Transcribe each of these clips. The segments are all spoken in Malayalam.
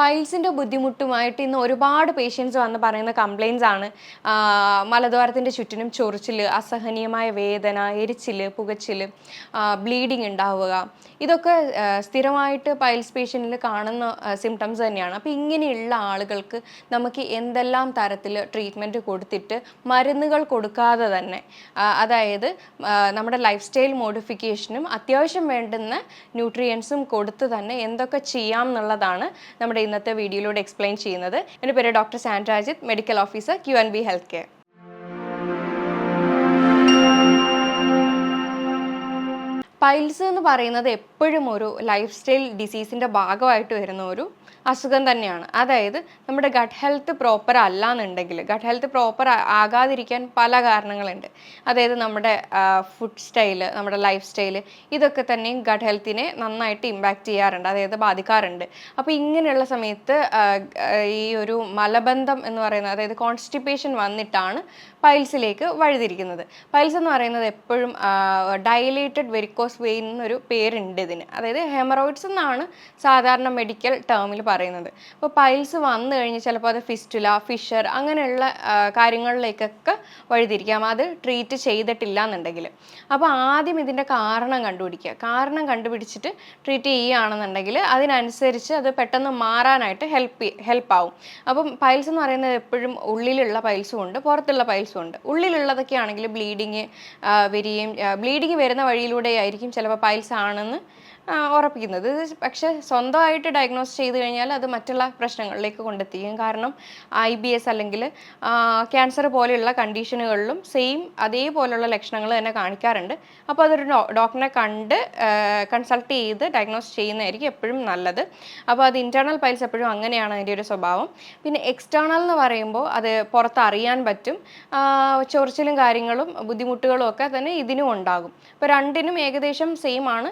പൈൽസിന്റെ ബുദ്ധിമുട്ടുമായിട്ട് ഇന്ന് ഒരുപാട് പേഷ്യൻസ് വന്ന് പറയുന്ന കംപ്ലയിൻസ് ആണ്. മലദ്വാരത്തിന്റെ ചുറ്റിനും ചൊറിച്ചിൽ അസഹനീയമായ വേദന എരിച്ചിൽ പുകച്ചിൽ ബ്ലീഡിങ് ഉണ്ടാവുക. ഇതൊക്കെ സ്ഥിരമായിട്ട് പൈൽസ് പേഷ്യന്റിൽ കാണുന്ന സിംറ്റംസ് തന്നെയാണ്. അപ്പോൾ ഇങ്ങനെയുള്ള ആളുകൾക്ക് നമുക്ക് എന്തെല്ലാം തരത്തിൽ ട്രീറ്റ്മെന്റ് കൊടുത്തിട്ട് മരുന്നുകൾ കൊടുക്കാതെ തന്നെ അതായത് നമ്മുടെ ലൈഫ് സ്റ്റൈൽ മോഡിഫിക്കേഷനും അത്യാവശ്യം വേണ്ടുന്ന ന്യൂട്രിയൻസും കൊടുത്ത് തന്നെ എന്തൊക്കെ ചെയ്യാം എന്നുള്ളതാണ് നമ്മുടെ ഇന്നത്തെ വീഡിയോയിലൂടെ എക്സ്പ്ലെയിൻ ചെയ്യുന്നത് എന്റെ പേര് doctor Sandrajith medical officer Q N B health care piles എന്ന് പറയുന്നത് എപ്പോഴും ഒരു ലൈഫ് സ്റ്റൈൽ ഡിസീസിന്റെ ഭാഗമായിട്ട് വരുന്ന ഒരു അസുഖം തന്നെയാണ്. അതായത് നമ്മുടെ ഗട്ട് ഹെൽത്ത് പ്രോപ്പർ അല്ല എന്നുണ്ടെങ്കിൽ ഗട്ട് ഹെൽത്ത് പ്രോപ്പർ ആകാതിരിക്കാൻ പല കാരണങ്ങളുണ്ട്. അതായത് നമ്മുടെ ഫുഡ് സ്റ്റൈൽ നമ്മുടെ ലൈഫ് സ്റ്റൈൽ ഇതൊക്കെ തന്നെയും ഗട്ട് ഹെൽത്തിനെ നന്നായിട്ട് ഇമ്പാക്റ്റ് ചെയ്യാറുണ്ട് അതായത് ബാധിക്കാറുണ്ട്. അപ്പോൾ ഇങ്ങനെയുള്ള സമയത്ത് ഈ ഒരു മലബന്ധം എന്ന് പറയുന്നത് അതായത് കോൺസ്റ്റിപ്പേഷൻ വന്നിട്ടാണ് പൈൽസിലേക്ക് വഴിതിരിക്കുന്നത്. പൈൽസ് എന്ന് പറയുന്നത് എപ്പോഴും ഡയലേറ്റഡ് വെരിക്കോസ് വെയിൻ എന്നൊരു പേരുണ്ട് ഇതിന്. അതായത് ഹെമറോയിഡ്സ് എന്നാണ് സാധാരണ മെഡിക്കൽ ടേമിൽ പറയുന്നത്. അപ്പോൾ പൈൽസ് വന്നു കഴിഞ്ഞ് ചിലപ്പോൾ അത് ഫിസ്റ്റുല ഫിഷർ അങ്ങനെയുള്ള കാര്യങ്ങളിലേക്കൊക്കെ വഴിതിരിക്കാം. അത് ട്രീറ്റ് ചെയ്തിട്ടില്ല എന്നുണ്ടെങ്കിൽ. അപ്പോൾ ആദ്യം ഇതിന്റെ കാരണം കണ്ടുപിടിക്കുക. കാരണം കണ്ടുപിടിച്ചിട്ട് ട്രീറ്റ് ചെയ്യുകയാണെന്നുണ്ടെങ്കിൽ അതിനനുസരിച്ച് അത് പെട്ടെന്ന് മാറാനായിട്ട് ഹെൽപ്പ് ഹെൽപ്പ് ആവും. അപ്പം പൈൽസ് എന്ന് പറയുന്നത് എപ്പോഴും ഉള്ളിലുള്ള പൈൽസും ഉണ്ട് പുറത്തുള്ള പൈൽസും ഉണ്ട്. ഉള്ളിലുള്ളതൊക്കെ ആണെങ്കിൽ ബ്ലീഡിങ് വരികയും ബ്ലീഡിങ് വരുന്ന വഴിയിലൂടെ ആയിരിക്കും ചിലപ്പോൾ പൈൽസ് ആണെന്ന് ഉറപ്പിക്കുന്നത്. പക്ഷേ സ്വന്തമായിട്ട് ഡയഗ്നോസ് ചെയ്ത് കഴിഞ്ഞാൽ അത് മറ്റുള്ള പ്രശ്നങ്ങളിലേക്ക് കൊണ്ടെത്തിക്കും. കാരണം ഐ ബി എസ് അല്ലെങ്കിൽ ക്യാൻസർ പോലെയുള്ള കണ്ടീഷനുകളിലും സെയിം അതേപോലെയുള്ള ലക്ഷണങ്ങൾ തന്നെ കാണിക്കാറുണ്ട്. അപ്പോൾ അതൊരു ഡോക്ടറിനെ കണ്ട് കൺസൾട്ട് ചെയ്ത് ഡയഗ്നോസ് ചെയ്യുന്നതായിരിക്കും എപ്പോഴും നല്ലത്. അപ്പോൾ അത് ഇന്റേർണൽ പൈൽസ് എപ്പോഴും അങ്ങനെയാണ് അതിന്റെ ഒരു സ്വഭാവം. പിന്നെ എക്സ്റ്റേണൽ എന്ന് പറയുമ്പോൾ അത് പുറത്ത് അറിയാൻ പറ്റും ചൊറിച്ചിലും കാര്യങ്ങളും ബുദ്ധിമുട്ടുകളും ഒക്കെ തന്നെ ഇതിനും ഉണ്ടാകും. ഇപ്പോൾ രണ്ടിനും ഏകദേശം സെയിം ആണ്.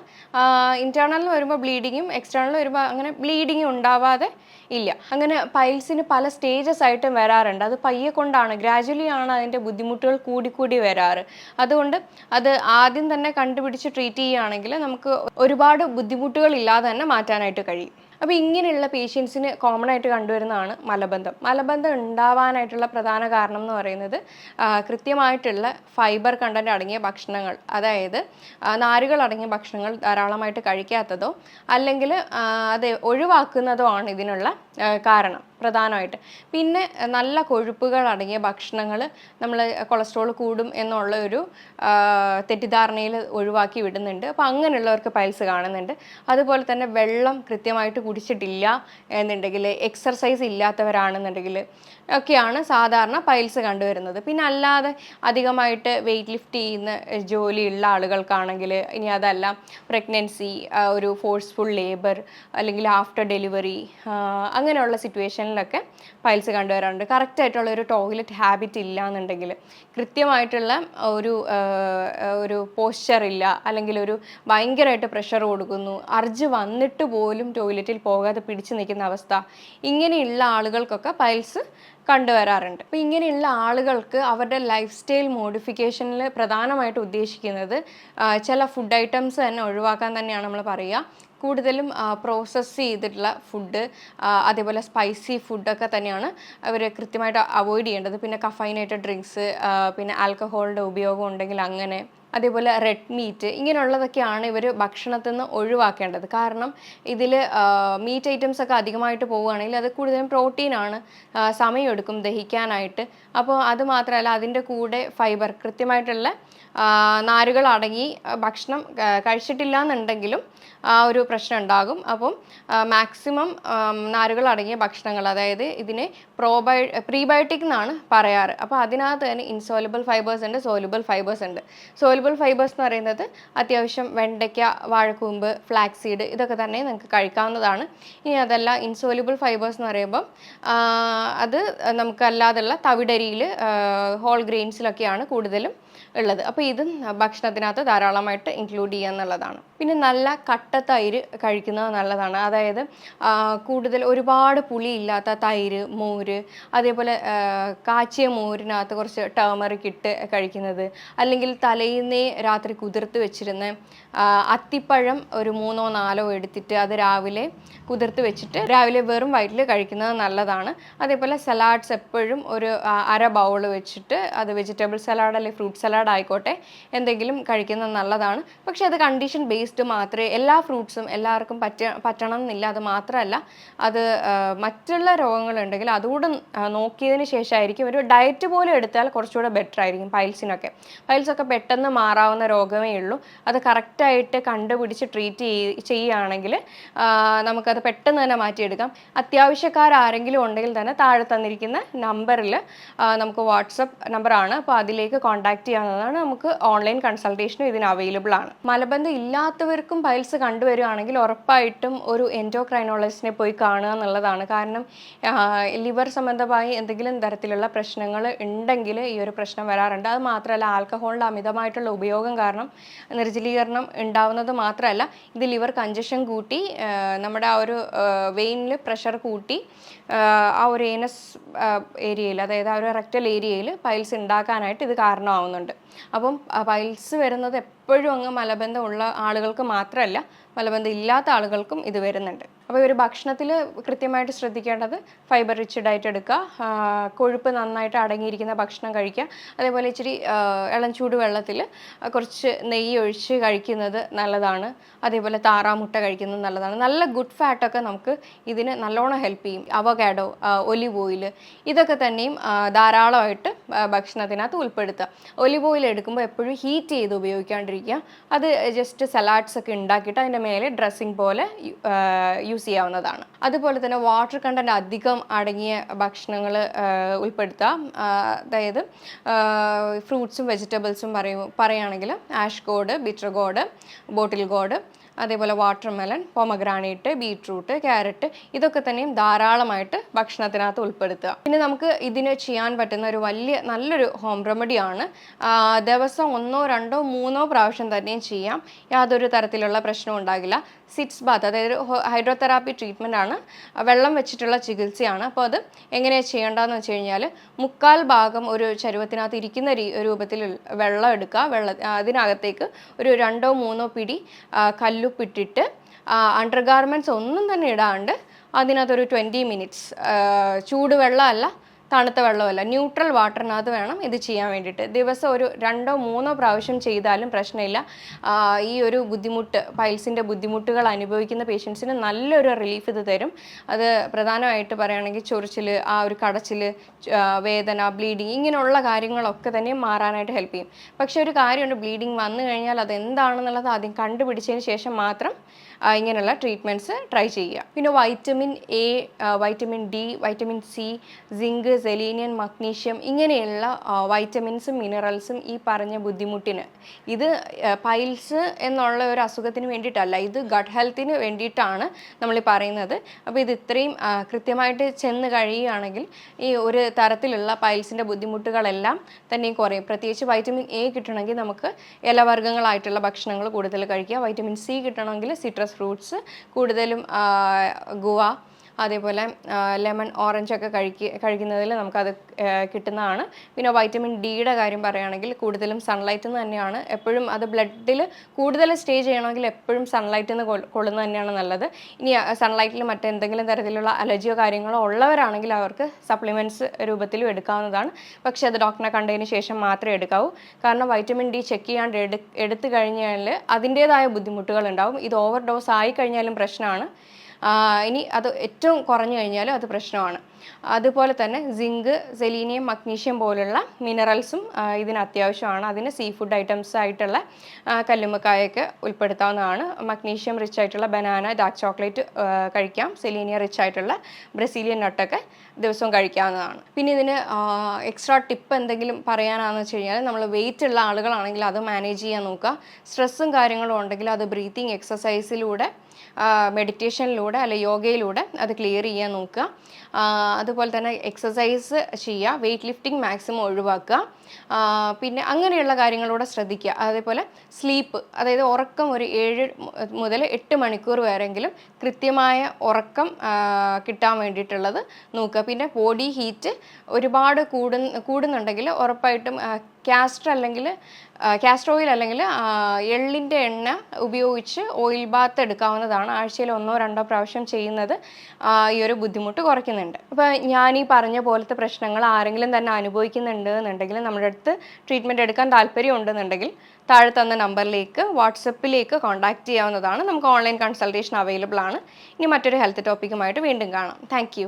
ഇന്റേർണൽ വരുമ്പോൾ ബ്ലീഡിങ്ങും എക്സ്റ്റേണൽ വരുമ്പോൾ അങ്ങനെ ബ്ലീഡിങ് ഉണ്ടാവാതെ ഇല്ല. അങ്ങനെ പൈൽസിന് പല സ്റ്റേജസ് ആയിട്ടും വരാറുണ്ട്. അത് പയ്യെ കൊണ്ടാണ് ഗ്രാജുവലി ആണ് അതിന്റെ ബുദ്ധിമുട്ടുകൾ കൂടിക്കൂടി വരാറ്. അതുകൊണ്ട് അത് ആദ്യം തന്നെ കണ്ടുപിടിച്ച് ട്രീറ്റ് ചെയ്യുകയാണെങ്കിൽ നമുക്ക് ഒരുപാട് ബുദ്ധിമുട്ടുകൾ ഇല്ലാതെ തന്നെ മാറ്റാനായിട്ട് കഴിയും. അപ്പോൾ ഇങ്ങനെയുള്ള പേഷ്യൻസിന് കോമൺ ആയിട്ട് കണ്ടുവരുന്നതാണ് മലബന്ധം. മലബന്ധം ഉണ്ടാവാനായിട്ടുള്ള പ്രധാന കാരണം എന്ന് പറയുന്നത് കൃത്യമായിട്ടുള്ള ഫൈബർ കണ്ടന്റ് അടങ്ങിയ ഭക്ഷണങ്ങൾ. അതായത് നാരുകൾ അടങ്ങിയ ഭക്ഷണങ്ങൾ ധാരാളമായിട്ട് കഴിക്കാത്തതോ അല്ലെങ്കിൽ അത് ഒഴിവാക്കുന്നതോ ആണ് ഇതിനുള്ള കാരണം. പ്രധാനമായിട്ട്. പിന്നെ നല്ല കൊഴുപ്പുകൾ അടങ്ങിയ ഭക്ഷണങ്ങൾ നമ്മൾ കൊളസ്ട്രോൾ കൂടും എന്നുള്ള ഒരു തെറ്റിദ്ധാരണയിൽ ഒഴിവാക്കി വിടുന്നുണ്ട്. അപ്പോൾ അങ്ങനെയുള്ളവർക്ക് പൈൽസ് കാണുന്നുണ്ട്. അതുപോലെ തന്നെ വെള്ളം കൃത്യമായിട്ട് കുടിച്ചിട്ടില്ല എന്നുണ്ടെങ്കിൽ എക്സർസൈസ് ഇല്ലാത്തവരാണെന്നുണ്ടെങ്കിൽ ഒക്കെയാണ് സാധാരണ പൈൽസ് കണ്ടുവരുന്നത്. പിന്നെ അല്ലാതെ അധികമായിട്ട് വെയിറ്റ് ലിഫ്റ്റ് ചെയ്യുന്ന ജോലിയുള്ള ആളുകൾക്കാണെങ്കിൽ ഇനി അതല്ല പ്രഗ്നൻസി ഒരു ഫോഴ്സ്ഫുൾ ലേബർ അല്ലെങ്കിൽ ആഫ്റ്റർ ഡെലിവറി അങ്ങനെയുള്ള സിറ്റുവേഷനിലൊക്കെ പൈൽസ് കണ്ടുവരാറുണ്ട്. കറക്റ്റായിട്ടുള്ള ഒരു ടോയ്ലറ്റ് ഹാബിറ്റ് ഇല്ല എന്നുണ്ടെങ്കിൽ കൃത്യമായിട്ടുള്ള ഒരു ഒരു പോസ്ചർ ഇല്ല അല്ലെങ്കിൽ ഒരു ഭയങ്കരമായിട്ട് പ്രഷർ കൊടുക്കുന്നു അർജ് വന്നിട്ട് പോലും ടോയ്ലറ്റിൽ പോകാതെ പിടിച്ചു നിൽക്കുന്ന അവസ്ഥ ഇങ്ങനെയുള്ള ആളുകൾക്കൊക്കെ പൈൽസ് കണ്ടുവരാറുണ്ട്. അപ്പോൾ ഇങ്ങനെയുള്ള ആളുകൾക്ക് അവരുടെ ലൈഫ് സ്റ്റൈൽ മോഡിഫിക്കേഷനിൽ പ്രധാനമായിട്ട് ഉദ്ദേശിക്കുന്നത് ചില ഫുഡ് ഐറ്റംസ് തന്നെ ഒഴിവാക്കാൻ തന്നെയാണ് നമ്മൾ പറയുക. കൂടുതലും പ്രോസസ്സ് ചെയ്തിട്ടുള്ള ഫുഡ് അതേപോലെ സ്പൈസി ഫുഡൊക്കെ തന്നെയാണ് അവർ കൃത്യമായിട്ട് അവോയ്ഡ് ചെയ്യേണ്ടത്. പിന്നെ കഫൈനേറ്റഡ് ഡ്രിങ്ക്സ് പിന്നെ ആൽക്കഹോളിന്റെ ഉപയോഗം ഉണ്ടെങ്കിൽ അങ്ങനെ. അതേപോലെ റെഡ് മീറ്റ് ഇങ്ങനെയുള്ളതൊക്കെയാണ് ഇവർ ഭക്ഷണത്തിൽ നിന്ന് ഒഴിവാക്കേണ്ടത്. കാരണം ഇതിൽ മീറ്റ് ഐറ്റംസ് ഒക്കെ അധികമായിട്ട് പോവുകയാണെങ്കിൽ അത് കൂടുതലും പ്രോട്ടീനാണ് സമയമെടുക്കും ദഹിക്കാനായിട്ട്. അപ്പോൾ അത് മാത്രമല്ല അതിന്റെ കൂടെ ഫൈബർ കൃത്യമായിട്ടുള്ള നാരുകൾ അടങ്ങി ഭക്ഷണം കഴിച്ചിട്ടില്ല എന്നുണ്ടെങ്കിലും ഒരു പ്രശ്നം ഉണ്ടാകും. അപ്പം മാക്സിമം നാരുകൾ അടങ്ങിയ ഭക്ഷണങ്ങൾ അതായത് ഇതിനെ പ്രോബയോ പ്രീബയോട്ടിക് എന്നാണ് പറയാറ്. അപ്പോൾ അതിനകത്ത് തന്നെ ഇൻസോലബിൾ ഫൈബേഴ്സ് ഉണ്ട് സോലബിൾ ഫൈബേഴ്സ് ഉണ്ട്. സോലുബിൾ ഫൈബേഴ്സ് എന്ന് പറയുന്നത് അത്യാവശ്യം വെണ്ടയ്ക്ക വാഴക്കൂമ്പ് ഫ്ലാക്സ് സീഡ് ഇതൊക്കെ തന്നെ നിങ്ങൾക്ക് കഴിക്കാവുന്നതാണ്. ഇനി അതല്ല ഇൻസോലബിൾ ഫൈബേഴ്സ് എന്ന് പറയുമ്പം അത് നമുക്ക് അല്ലാതുള്ള തവിടരിയിൽ ഹോൾ ഗ്രെയിൻസിലൊക്കെയാണ് കൂടുതലും ഉള്ളത്. അപ്പോൾ ഇതും ഭക്ഷണത്തിനകത്ത് ധാരാളമായിട്ട് ഇൻക്ലൂഡ് ചെയ്യുക എന്നുള്ളതാണ്. പിന്നെ നല്ല കട്ട തൈര് കഴിക്കുന്നത് നല്ലതാണ്. അതായത് കൂടുതൽ ഒരുപാട് പുളി ഇല്ലാത്ത തൈര് മോര് അതേപോലെ കാച്ചിയ മോരിനകത്ത് കുറച്ച് ടേമറിക് ഇട്ട് കഴിക്കുന്നത് അല്ലെങ്കിൽ തലേന്നേ രാത്രി കുതിർത്ത് വെച്ചിരുന്ന അത്തിപ്പഴം ഒരു മൂന്നോ നാലോ എടുത്തിട്ട് അത് രാവിലെ കുതിർത്ത് വെച്ചിട്ട് രാവിലെ വെറും വയറ്റിൽ കഴിക്കുന്നത് നല്ലതാണ്. അതേപോലെ സലാഡ്സ് എപ്പോഴും ഒരു അര ബൗൾ വെച്ചിട്ട് അത് വെജിറ്റബിൾ സലാഡ് അല്ലെങ്കിൽ ഫ്രൂട്ട് സലാഡ് ആയിക്കോട്ടെ എന്തെങ്കിലും കഴിക്കുന്നത് നല്ലതാണ്. പക്ഷേ അത് കണ്ടീഷൻ ബേസ്ഡ് മാത്രമേ എല്ലാ ഫ്രൂട്ട്സും എല്ലാവർക്കും പറ്റ പറ്റണം എന്നില്ല അത് മാത്രമല്ല അത് മറ്റുള്ള രോഗങ്ങളുണ്ടെങ്കിൽ അതുകൂടെ നോക്കിയതിന് ശേഷമായിരിക്കും. ഒരു ഡയറ്റ് പോലും എടുത്താൽ കുറച്ചുകൂടെ ബെറ്റർ ആയിരിക്കും പൈൽസിനൊക്കെ പൈൽസൊക്കെ പെട്ടെന്ന് മാറാവുന്ന രോഗമേ ഉള്ളൂ. അത് കറക്റ്റായിട്ട് കണ്ടുപിടിച്ച് ട്രീറ്റ് ചെയ്യുകയാണെങ്കിൽ നമുക്കത് പെട്ടെന്ന് തന്നെ മാറ്റിയെടുക്കാം. അത്യാവശ്യക്കാരെങ്കിലും ഉണ്ടെങ്കിൽ തന്നെ താഴെ തന്നിരിക്കുന്ന നമ്പറിൽ നമുക്ക് വാട്സപ്പ് നമ്പറാണ് അപ്പോൾ അതിലേക്ക് കോൺടാക്ട് ചെയ്യാവുന്നതാണ് നമുക്ക് ഓൺലൈൻ കൺസൾട്ടേഷനും ഇതിന് അവൈലബിൾ ആണ്. മലബന്ധം ഇല്ലാത്തവർക്കും പൈൽസ് കണ്ടുവരികയാണെങ്കിൽ ഉറപ്പായിട്ടും ഒരു എൻഡോക്രൈനോളജിസ്റ്റിനെ പോയി കാണുക എന്നുള്ളതാണ്. കാരണം ലിവർ സംബന്ധമായി എന്തെങ്കിലും തരത്തിലുള്ള പ്രശ്നങ്ങൾ ഉണ്ടെങ്കിൽ ഈ ഒരു പ്രശ്നം വരാറുണ്ട്. അത് മാത്രമല്ല ആൽക്കഹോളിന്റെ അമിതമായിട്ടുള്ള ഉപയോഗം കാരണം നിർജലീകരണം ഉണ്ടാവുന്നത് മാത്രമല്ല ഇത് ലിവർ കഞ്ചഷൻ കൂട്ടി നമ്മുടെ ആ ഒരു വെയിനിൽ പ്രഷർ കൂട്ടി ആ, ഒരു ഏനസ് ഏരിയയിൽ അതായത് ആ ഒരു റെക്റ്റൽ ഏരിയയിൽ പൈൽസ് ഉണ്ടാക്കാനായിട്ട് ഇത് കാരണമാവുന്നുണ്ട് അപ്പം പൈൽസ് വരുന്നത് എപ്പോഴും അങ്ങ് മലബന്ധം ഉള്ള ആളുകൾക്ക് മാത്രമല്ല മലബന്ധം ഇല്ലാത്ത ആളുകൾക്കും ഇത് വരുന്നുണ്ട്. അപ്പോൾ ഒരു ഭക്ഷണത്തിൽ കൃത്യമായിട്ട് ശ്രദ്ധിക്കേണ്ടത് ഫൈബർ റിച്ച് ഡയറ്റ് എടുക്കുക കൊഴുപ്പ് നന്നായിട്ട് അടങ്ങിയിരിക്കുന്ന ഭക്ഷണം കഴിക്കുക. അതേപോലെ ഇച്ചിരി ഇളം വെള്ളത്തിൽ കുറച്ച് നെയ്യ് ഒഴിച്ച് കഴിക്കുന്നത് നല്ലതാണ്. അതേപോലെ താറാമുട്ട കഴിക്കുന്നത് നല്ലതാണ്. നല്ല ഗുഡ് ഫാറ്റൊക്കെ നമുക്ക് ഇതിന് നല്ലോണം ഹെൽപ്പ് ചെയ്യും. അവകാഡോ ഒലിവ് ഓയിൽ ഇതൊക്കെ തന്നെയും ധാരാളമായിട്ട് ഭക്ഷണത്തിനകത്ത് ഉൾപ്പെടുത്തുക. ഒലിവ് ഓയിൽ എടുക്കുമ്പോൾ എപ്പോഴും ഹീറ്റ് ചെയ്ത് ഉപയോഗിക്കാണ്ടിരിക്കുക. അത് ജസ്റ്റ് സലാഡ്സ് ഒക്കെ ഉണ്ടാക്കിയിട്ട് അതിന്റെ മേലെ ഡ്രസ്സിങ് പോലെ യൂസ് ചെയ്യാവുന്നതാണ്. അതുപോലെ തന്നെ വാട്ടർ കണ്ടന്റ് അധികം അടങ്ങിയ ഭക്ഷണങ്ങൾ ഉൾപ്പെടുത്തുക അതായത് ഫ്രൂട്ട്സും വെജിറ്റബിൾസും പറയും പറയുകയാണെങ്കിൽ ash gourd bitter gourd bottle gourd അതേപോലെ water melon pomegranate beetroot carrot ഇതൊക്കെ തന്നെയും ധാരാളമായിട്ട് ഭക്ഷണത്തിനകത്ത് ഉൾപ്പെടുത്തുക. പിന്നെ നമുക്ക് ഇതിന് ചെയ്യാൻ പറ്റുന്ന ഒരു വലിയ നല്ലൊരു ഹോം റെമഡിയാണ് ദിവസം ഒന്നോ രണ്ടോ മൂന്നോ പ്രാവശ്യം തന്നെയും ചെയ്യാം. യാതൊരു തരത്തിലുള്ള പ്രശ്നവും ഉണ്ടാകില്ല. സിറ്റ്സ് ബാത്ത് അതായത് ഹൈഡ്രോതെറാപ്പി ട്രീറ്റ്മെന്റ് ആണ്. വെള്ളം വെച്ചിട്ടുള്ള ചികിത്സയാണ്. അപ്പോൾ അത് എങ്ങനെയാണ് ചെയ്യേണ്ടതെന്ന് വെച്ച് കഴിഞ്ഞാൽ മുക്കാൽ ഭാഗം ഒരു ചരുവത്തിനകത്ത് ഇരിക്കുന്ന രൂപത്തിൽ വെള്ളം എടുക്കുക. വെള്ള അതിനകത്തേക്ക് ഒരു രണ്ടോ മൂന്നോ പിടി ആ, കല്ലുപ്പിട്ടിട്ട് അണ്ടർ ഗാർമെന്റ്സ് ഒന്നും തന്നെ ഇടാണ്ട് അതിനകത്തൊരു ട്വന്റി മിനിറ്റ്സ് ചൂടുവെള്ളം അല്ല തണുത്ത വെള്ളമല്ല. ന്യൂട്രൽ വാട്ടറിനകത്ത് വേണം ഇത് ചെയ്യാൻ വേണ്ടിയിട്ട്. ദിവസം ഒരു രണ്ടോ മൂന്നോ പ്രാവശ്യം ചെയ്താലും പ്രശ്നമില്ല. ഈ ഒരു ബുദ്ധിമുട്ട് പൈൽസിന്റെ ബുദ്ധിമുട്ടുകൾ അനുഭവിക്കുന്ന പേഷ്യൻസിന് നല്ലൊരു റിലീഫ് ഇത് തരും. അത് പ്രധാനമായിട്ട് പറയുകയാണെങ്കിൽ ചൊറിച്ചിൽ ആ ഒരു കടച്ചിൽ വേദന ബ്ലീഡിങ് ഇങ്ങനെയുള്ള കാര്യങ്ങളൊക്കെ തന്നെ മാറാനായിട്ട് ഹെൽപ്പ് ചെയ്യും. പക്ഷേ ഒരു കാര്യമുണ്ട് ബ്ലീഡിങ് വന്നു കഴിഞ്ഞാൽ അത് എന്താണെന്നുള്ളത് ആദ്യം കണ്ടുപിടിച്ചതിന് ശേഷം മാത്രം ഇങ്ങനെയുള്ള ട്രീറ്റ്മെന്റ്സ് ട്രൈ ചെയ്യുക. പിന്നെ vitamin A vitamin D vitamin C zinc selenium magnesium ഇങ്ങനെയുള്ള വൈറ്റമിൻസും മിനറൽസും ഈ പറഞ്ഞ ബുദ്ധിമുട്ടിന്. ഇത് പൈൽസ് എന്നുള്ള ഒരു അസുഖത്തിന് വേണ്ടിയിട്ടല്ല ഇത് ഗട്ട് ഹെൽത്തിന് വേണ്ടിയിട്ടാണ് നമ്മൾ പറയുന്നത്. അപ്പോൾ ഇത് ഇത്രയും കൃത്യമായിട്ട് ചെന്ന് കഴിയുകയാണെങ്കിൽ ഈ ഒരു തരത്തിലുള്ള പൈൽസിന്റെ ബുദ്ധിമുട്ടുകളെല്ലാം തന്നെ കുറയും. പ്രത്യേകിച്ച് വൈറ്റമിൻ എ കിട്ടണമെങ്കിൽ നമുക്ക് ഇലവർഗങ്ങളായിട്ടുള്ള ഭക്ഷണങ്ങൾ കൂടുതൽ കഴിക്കുക. വൈറ്റമിൻ സി കിട്ടണമെങ്കിൽ സിട്രസ് ഫ്രൂട്ട്സ് കൂടുതലും ഗുവ അതേപോലെ ലെമൺ ഓറഞ്ച് ഒക്കെ കഴിക്കുക കഴിക്കുന്നതിൽ നമുക്കത് കിട്ടുന്നതാണ്. പിന്നെ വൈറ്റമിൻ ഡിയുടെ കാര്യം പറയുകയാണെങ്കിൽ കൂടുതലും സൺലൈറ്റിൽ നിന്ന് തന്നെയാണ്. എപ്പോഴും അത് ബ്ലഡിൽ കൂടുതൽ സ്റ്റേ ചെയ്യണമെങ്കിൽ എപ്പോഴും സൺലൈറ്റിൽ നിന്ന് കൊള്ളുന്നത് തന്നെയാണ് നല്ലത്. ഇനി സൺലൈറ്റിൽ മറ്റെന്തെങ്കിലും തരത്തിലുള്ള അലർജിയോ കാര്യങ്ങളോ ഉള്ളവരാണെങ്കിൽ അവർക്ക് സപ്ലിമെന്റ്സ് രൂപത്തിലും എടുക്കാവുന്നതാണ്. പക്ഷേ അത് ഡോക്ടറെ കണ്ടതിന് ശേഷം മാത്രമേ എടുക്കാവൂ. കാരണം വൈറ്റമിൻ ഡി ചെക്ക് ചെയ്യാണ്ട് എടു എടുത്തു കഴിഞ്ഞാൽ അതിന്റേതായ ബുദ്ധിമുട്ടുകൾ ഉണ്ടാവും. ഇത് ഓവർ ഡോസ് ആയി കഴിഞ്ഞാലും പ്രശ്നമാണ്. ഇനി അത് ഏറ്റവും കുറഞ്ഞു കഴിഞ്ഞാലും അത് പ്രശ്നമാണ്. അതുപോലെ തന്നെ സിങ്ക് സെലീനിയം മഗ്നീഷ്യം പോലുള്ള മിനറൽസും ഇതിന് അത്യാവശ്യമാണ്. അതിന് സീ ഫുഡ് ഐറ്റംസ് ആയിട്ടുള്ള കല്ലുമ്മക്കായൊക്കെ ഉൾപ്പെടുത്താവുന്നതാണ്. മഗ്നീഷ്യം റിച്ച് ആയിട്ടുള്ള ബനാന ഡാർക്ക് ചോക്ലേറ്റ് കഴിക്കാം. സെലീനിയ റിച്ച് ആയിട്ടുള്ള ബ്രസീലിയൻ നട്ടൊക്കെ ദിവസവും കഴിക്കാവുന്നതാണ്. പിന്നെ ഇതിന് എക്സ്ട്രാ ടിപ്പ് എന്തെങ്കിലും പറയാനാണെന്ന് വെച്ച് കഴിഞ്ഞാൽ നമ്മൾ വെയിറ്റ് ഉള്ള ആളുകളാണെങ്കിൽ അത് മാനേജ് ചെയ്യാൻ നോക്കുക. സ്ട്രെസ്സും കാര്യങ്ങളും ഉണ്ടെങ്കിൽ അത് ബ്രീത്തിങ് എക്സസൈസിലൂടെ മെഡിറ്റേഷനിലൂടെ അല്ലെ യോഗയിലൂടെ അത് ക്ലിയർ ചെയ്യാൻ നോക്കുക. അതുപോലെ തന്നെ എക്സസൈസ് ചെയ്യുക വെയിറ്റ് ലിഫ്റ്റിംഗ് മാക്സിമം ഒഴിവാക്കുക. പിന്നെ അങ്ങനെയുള്ള കാര്യങ്ങളൂടെ ശ്രദ്ധിക്കുക. അതേപോലെ സ്ലീപ്പ് അതായത് ഉറക്കം ഒരു ഏഴ് മുതൽ എട്ട് മണിക്കൂർ വരെങ്കിലും കൃത്യമായ ഉറക്കം കിട്ടാൻ വേണ്ടിയിട്ടുള്ളത് നോക്കുക. പിന്നെ ബോഡി ഹീറ്റ് ഒരുപാട് കൂടുന്ന കൂടുന്നുണ്ടെങ്കിൽ ഉറപ്പായിട്ടും കാസ്റ്റർ അല്ലെങ്കിൽ കാസ്റ്റർ ഓയിൽ അല്ലെങ്കിൽ എള്ളിന്റെ എണ്ണ ഉപയോഗിച്ച് ഓയിൽ ബാത്ത് എടുക്കാവുന്നതാണ്. ആഴ്ചയിൽ ഒന്നോ രണ്ടോ പ്രാവശ്യം ചെയ്യുന്നത് ഈ ഒരു ബുദ്ധിമുട്ട് കുറയ്ക്കുന്നുണ്ട്. അപ്പോൾ ഞാൻ ഈ പറഞ്ഞ പോലത്തെ പ്രശ്നങ്ങൾ ആരെങ്കിലും തന്നെ അനുഭവിക്കുന്നുണ്ട് എന്നുണ്ടെങ്കിൽ നമ്മുടെ അടുത്ത് ട്രീറ്റ്മെന്റ് എടുക്കാൻ താല്പര്യം ഉണ്ടെന്നുണ്ടെങ്കിൽ താഴെ തന്ന നമ്പറിലേക്ക് വാട്സപ്പിലേക്ക് കോൺടാക്റ്റ് ചെയ്യാവുന്നതാണ്. നമുക്ക് ഓൺലൈൻ കൺസൾട്ടേഷൻ അവൈലബിൾ ആണ്. ഇനി മറ്റൊരു ഹെൽത്ത് ടോപ്പിക്കുമായിട്ട് വീണ്ടും കാണാം. താങ്ക്